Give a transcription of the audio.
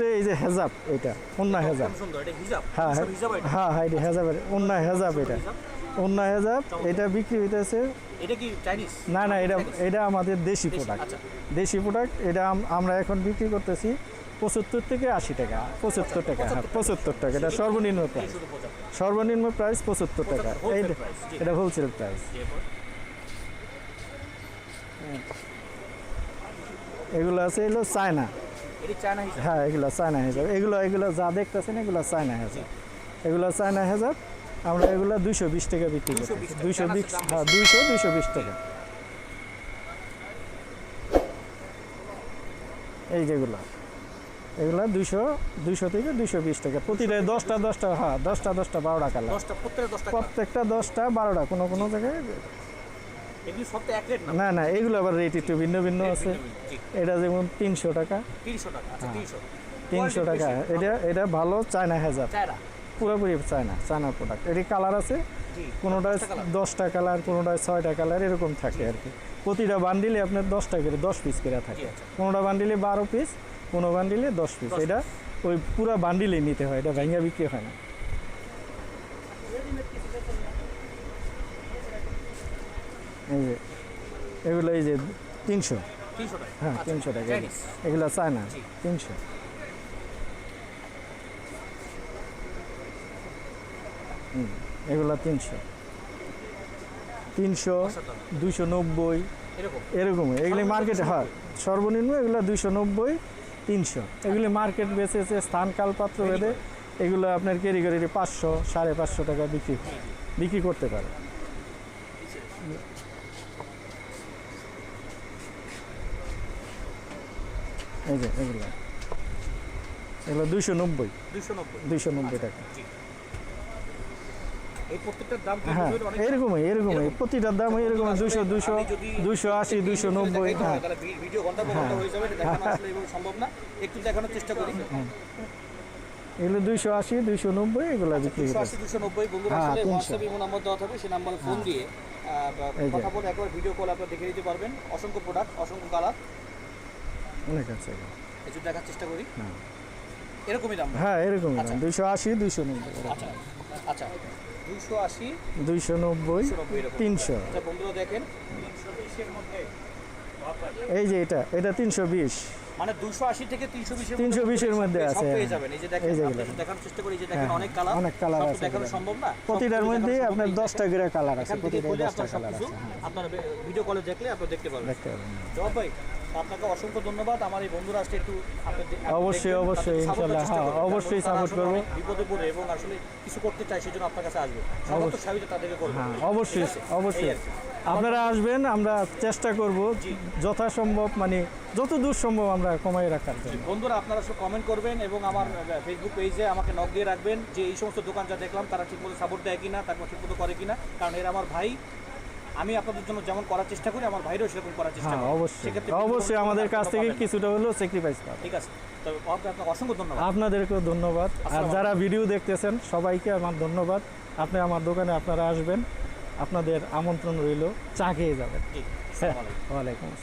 এই যে হেজাব এটা অন্য হেজাব। হ্যাঁ হ্যাঁ হ্যাঁ এটা হেজাবের অন্য হেজাব এটা। অন্য হেজাব এটা বিক্রি হইতেছে না না এটা এটা আমাদের দেশি প্রোডাক্ট আচ্ছা। দেশি প্রোডাক্ট এটা আমরা এখন বিক্রি করতেছি পঁচাত্তর থেকে আশি টাকা। পঁচাত্তর টাকা হ্যাঁ পঁচাত্তর টাকা। এটা সর্বনিম্ন প্রাইস সর্বনিম্ন প্রাইস পঁচাত্তর টাকা। এইটা এটা হোলসেল প্রাইস এগুলো আছে এগুলো চায়না। হ্যাঁ এগুলো চায়না হেজাব। এগুলো এগুলো যা দেখতেছেন এগুলো চায়না হেজাব। এগুলো চায়না হেজাব আমরা এগুলো দুইশো বিশ টাকা বিক্রি 220 করতেছি টাকা। দুইশো বিশ হ্যাঁ দুইশো দুইশো বিশ টাকা। এই যেগুলো এগুলো দুইশো দুইশো থেকে দুইশো বিশ টাকা। প্রতিটা দশটা দশটা হ্যাঁ দশটা দশটা বারোটা কালার। প্রত্যেকটা দশটা বারোটা কোনো কোনো জায়গায় না? না এগুলো আবার রেট একটু ভিন্ন ভিন্ন আছে। এটা যেমন তিনশো টাকা। তিনশো টাকা আচ্ছা তিনশো। তিনশো টাকা। এটা এটা ভালো চায়না চায়না। পুরোপুরি চায়না চায়না প্রোডাক্ট এটি কালার আছে জি কোনোটায় দশটা কালার কোনোটায় ছয়টা কালার এরকম থাকে আর কি। প্রতিটা বান্ডিলে আপনার দশটা করে দশ পিস করে থাকে। আচ্ছা। কোনোটা বান্ডিলে বারো পিস কোনো বান্ডিলে দশ পিস এটা ওই পুরো বান্ডিলে নিতে হয় এটা ভেঙে বিক্রি হয় না। এই যে এগুলো এই যে তিনশো। হ্যাঁ আচ্ছা, তিনশো টাকা। এগুলো চায়না জি। তিনশো। হুম, এগুলো তিনশো। তিনশো। দুইশো নব্বই। এরকম? এরকমই এগুলি মার্কেটে হয় সর্বনিম্ন এগুলো দুইশো নব্বই তিনশো। এগুলি মার্কেট বেচেছে স্থান কালপাত্র ভেদে। এগুলো আপনার কেরি করে পাঁচশো সাড়ে পাঁচশো টাকা বিক্রি। বিক্রি করতে পারে। এই যে এগুলো এগুলো দুইশো নব্বই। দুইশো নব্বই। দুইশো নব্বই টাকা। জি। এই প্রত্যেকটার দাম হ্যাঁ এরকমই এরকমই প্রতিটার এরকম দুশো দুশো দুশো আশি দুশো নব্বই হ্যাঁ। হয়ে। এগুলো দুইশো আশি দুইশো নব্বই এগুলো বিক্রি করতে দুশো নব্বই বন্ধুরা হ্যাঁ, আসলে তিনশো। হোয়াটসঅ্যাপ ইমো নাম্বার দেওয়া থাকবে সেই নাম্বারে ফোন দিয়ে আহ, বা- এই যে। কথা বলে একবার ভিডিও কল আপনারা দেখে নিতে পারবেন। অসংখ্য প্রোডাক্ট অসংখ্য কালার অনেক আছে। একটু দেখার চেষ্টা করি। হ্যাঁ। এরকমই দাম? হ্যাঁ এরকম আচ্ছা। দুইশো আশি দুইশো নব্বই আচ্ছা আচ্ছা। দুশো আশি দুইশো নব্বই তিনশো। আচ্ছা বন্ধুরা দেখেন। এই যে এটা এটা তিনশো বিশ। মানে দুশো আশি থেকে তিনশো বিশের 320 এর মধ্যে সব আছে, পেয়ে হ্যাঁ। যাবেন। এই যে দেখেন আপনি দেখানোর চেষ্টা করি যে দেখেন হ্যাঁ, অনেক কালার অনেক তো আছে দেখানো সম্ভব না? প্রতিটার মধ্যে আপনার করে কালার আছে এখান থেকে প্রতিটা খুলে দশটা আপনার কালার আছে হ্যাঁ, আপনার ভিডিও কলে দেখলে আপনি দেখতে পারবেন। দেখতে পাবেন জবাব ভাই আপনাকে অসংখ্য ধন্যবাদ। আমার এই বন্ধুরা একটু অবশ্যই, অবশ্যই, চেষ্টা হ্যাঁ, অবশ্যই support আসলে বিপদে পড়ে এবং আসলে কিছু করতে চাই সেজন্য আপনার কাছে আসবে। সমস্ত সাহায্য তাদেরকে করবে। হ্যাঁ অবশ্যই অবশ্যই। আপনারা আসবেন আমরা চেষ্টা করব যথাসম্ভব মানে যত দূর সম্ভব আমরা কমাই রাখার জন্য। বন্ধুরা আপনারা সব কমেন্ট করবেন এবং আমার ফেসবুক পেজে আমাকে নক দিয়ে রাখবেন যে এই সমস্ত দোকান যা দেখলাম তারা ঠিকমতো সাপোর্ট দেয় কিনা তারপর ঠিকমতো করে কিনা। কারণ এরা আমার ভাই আমি আপনাদের জন্য যেমন করার চেষ্টা করি আমার ভাইরাও সেরকম করার চেষ্টা হ্যাঁ করে। অবশ্যই। অবশ্যই আমাদের কাছ থেকে কিছুটা হলেও স্যাক্রিফাইস পাবে ঠিক আছে। তবে আপনাকে অসংখ্য ধন্যবাদ। আপনাদেরকেও ধন্যবাদ। আর যারা ভিডিও দেখতেছেন সবাইকে আমার ধন্যবাদ। আপনি আমার দোকানে আপনারা আসবেন আপনাদের আমন্ত্রণ রইল চা খেয়ে যাবেন। আসসালামু ওয়ালাইকুম আসসালাম।